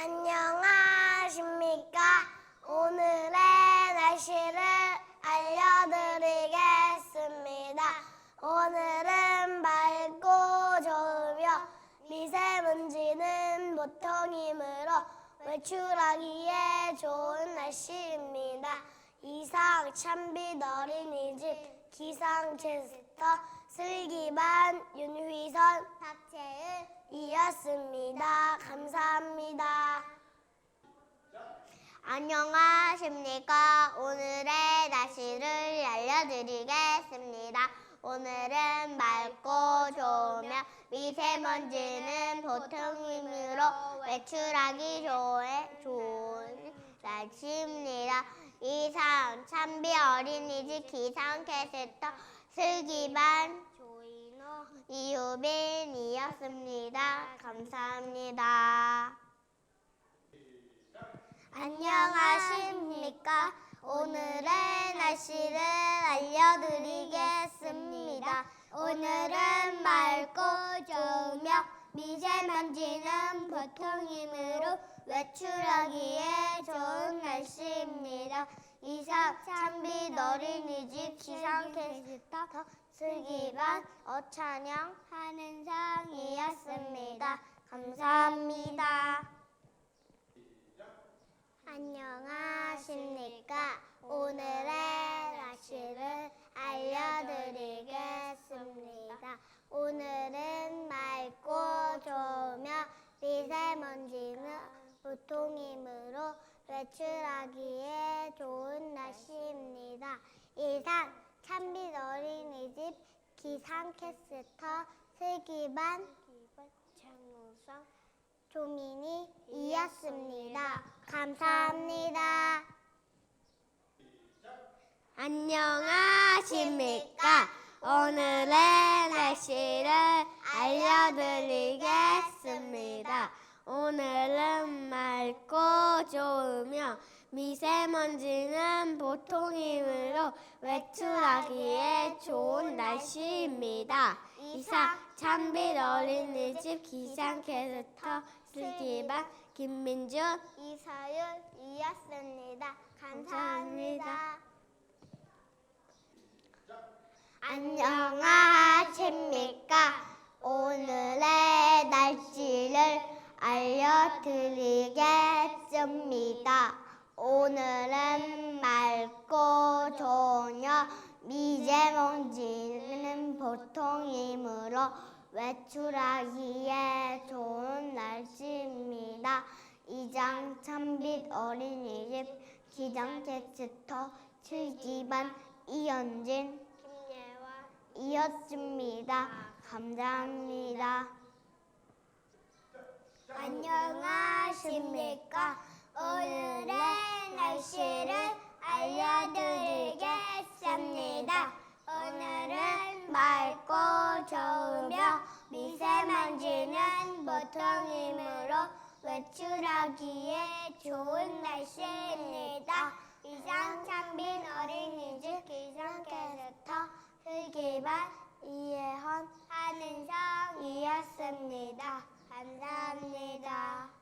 안녕하십니까. 오늘의 날씨를 알려드리겠습니다. 오늘은 맑고 좋으며 미세먼지는 보통이므로 외출하기에 좋은 날씨입니다. 이상 찬빛 어린이집 기상캐스터 슬기반 윤휘선 박채은 이었습니다. 감사합니다. 안녕하십니까. 오늘의 날씨를 알려드리겠습니다. 오늘은 맑고 좋으며 미세먼지는 보통이므로 외출하기 좋은, 좋은 날씨입니다. 이상 참비 어린이집 기상캐스터 슬기반 조인호 이유빈이었습니다. 감사합니다. 안녕하십니까. 오늘의 날씨를 알려드리겠습니다. 오늘은 맑고 좋으며 미세먼지는 보통이므로 외출하기에 좋은 날씨입니다. 이상 찬빛 어린이집 기상캐스터 슬기반 어찬영 한은상이었습니다. 감사합니다. 안녕하십니까. 오늘의 날씨를 알려드리겠습니다. 오늘은 맑고 좋으며 미세먼지는 보통이므로 외출하기에 좋은 날씨입니다. 이상 찬빛 어린이집 기상캐스터 슬기반 장우성 조민이 이었습니다. 감사합니다. 안녕하십니까. 오늘의 날씨를 알려드리겠습니다. 오늘은 맑고 좋으며 미세먼지는 보통이므로 외출하기에 좋은 날씨입니다. 이상 찬빛 어린이집 기상캐스터 슬기반 김민준 이서윤 이었습니다. 감사합니다. 안녕하십니까. 오늘의 날씨를 알려드리겠습니다. 오늘은 맑 보통이므로 외출하기에 좋은 날씨입니다. 이장 찬빛 어린이집 기장 캐스터 7기반 이현진 이었습니다. 감사합니다. 안녕하십니까. 오늘의 좋으며 미세먼지는 보통이므로 외출하기에 좋은 날씨입니다. 이상 찬빈 어린이집 기상캐스터 슬기반 이혜헌 한은성이었습니다. 감사합니다.